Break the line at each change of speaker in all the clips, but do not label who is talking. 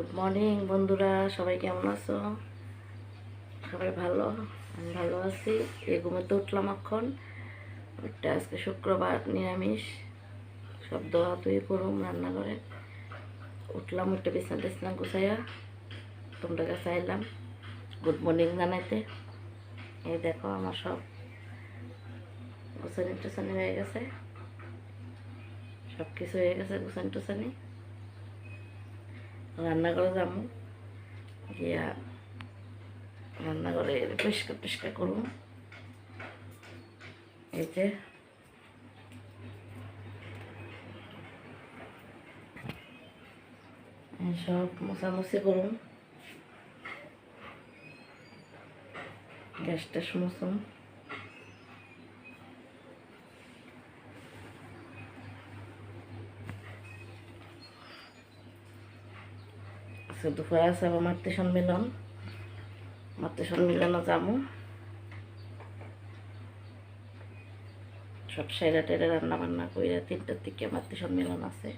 Good morning বন্ধুরা, সবাই কেমন আছো? সবাই ভালো? আমি ভালো আছি। এই ঘুমোতে উঠলাম এখন। ওইটা আজকে শুক্রবার, নিরামিষ। সব দোয়া তুই করুম রান্না করে উঠলাম ওইটা বিছনা টিছনা গুছাইয়া। তোমরা কাছে আইলাম। গুড মর্নিং জানাইতে। এই দেখো, আমার সব গুছানি টুসানি হয়ে গেছে। সব কিছু হয়ে গেছে গুছানি টুসানি রান্না করে যাব। গিয়া রান্না করে পরিষ্কার টরিষ্কার করব। এই যে। সব মোছামুছি করুন গ্যাস ট্যাস আজকে দুপুরে আছে আবার মাতৃ সম্মেলন, মাতৃ সম্মেলনও যাব। সব সেরা টেরা রান্না বান্না করে তিনটার দিকে মাতৃ সম্মেলন আছে,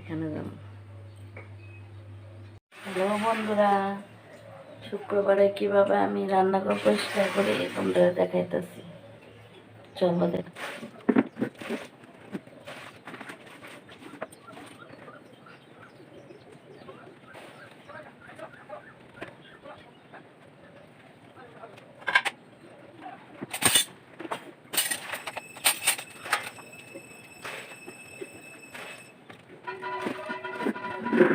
এখানে যাব। হ্যালো বন্ধুরা, শুক্রবারে কীভাবে আমি রান্না করে পরিষ্কার করি তোমরা দেখাইতেছি? চলো দেখ। Ini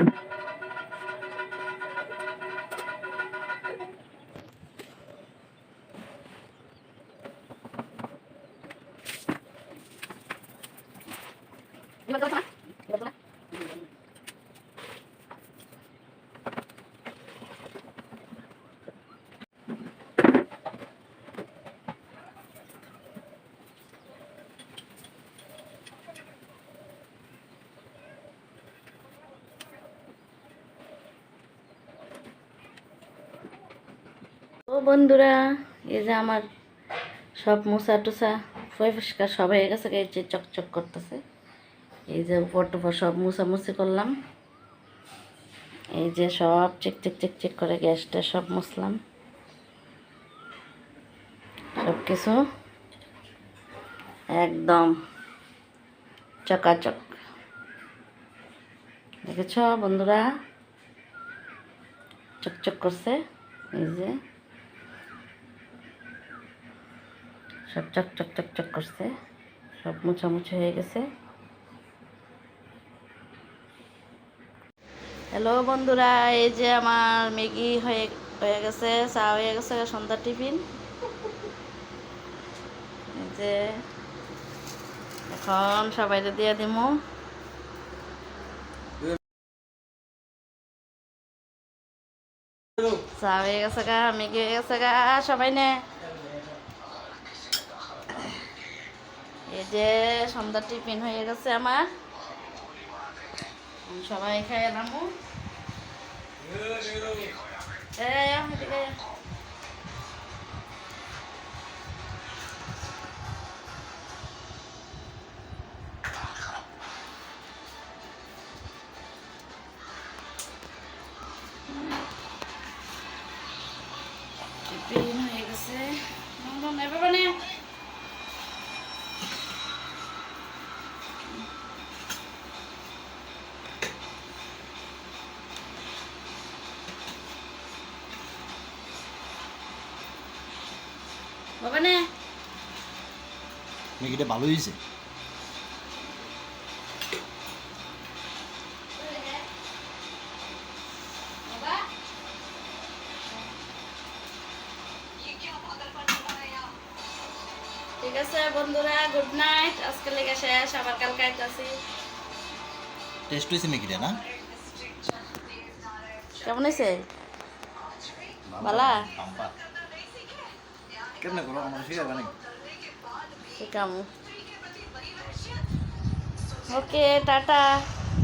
bagaimana? ও বন্ধুরা, এই যে আমার সব মোছা টুসা পরিষ্কার সব হয়ে গেছে, এই যে চকচক করতেছে। এই যে উপর টুপর সব মুছামুছি করলাম। এই যে সব চেক চেক চেক চেক করে গ্যাসটা সব মুছলাম। সব কিছু একদম চকাচক। দেখেছ বন্ধুরা? চকচক করছে, এই যে। সব চক চক চক চক করছে। সব মুছামুছি হয়ে গেছে। হ্যালো বন্ধুরা, এই যে আমার ম্যাগি হয়ে হয়ে গেছে, চা হয়ে গেছে, সন্ধ্যার টিফিন। এই যে এখন সবাই দিয়ে দিমু। চা হয়ে গেছে গা, ম্যাগি হয়ে গেছে গা, সবাই নে। এই যে সন্ধ্যার টিফিন হয়ে গেছে আমার। সবাই খাই নামু। টিফিন হয়ে গেছে। এবার মানে বাবা নে।
ম্যাগিটা ভালো হয়েছে?
ঠিক আছে বন্ধুরা গুড নাইট আজকে লেগে শেষ আবার কালকে আইতাছি।
টেস্ট হয়েছে ম্যাগিটা না?
কেমন হয়েছে? বালা
કેમ કરો અમારે શીખે નહીં
શીખામું ઓકે ટાટા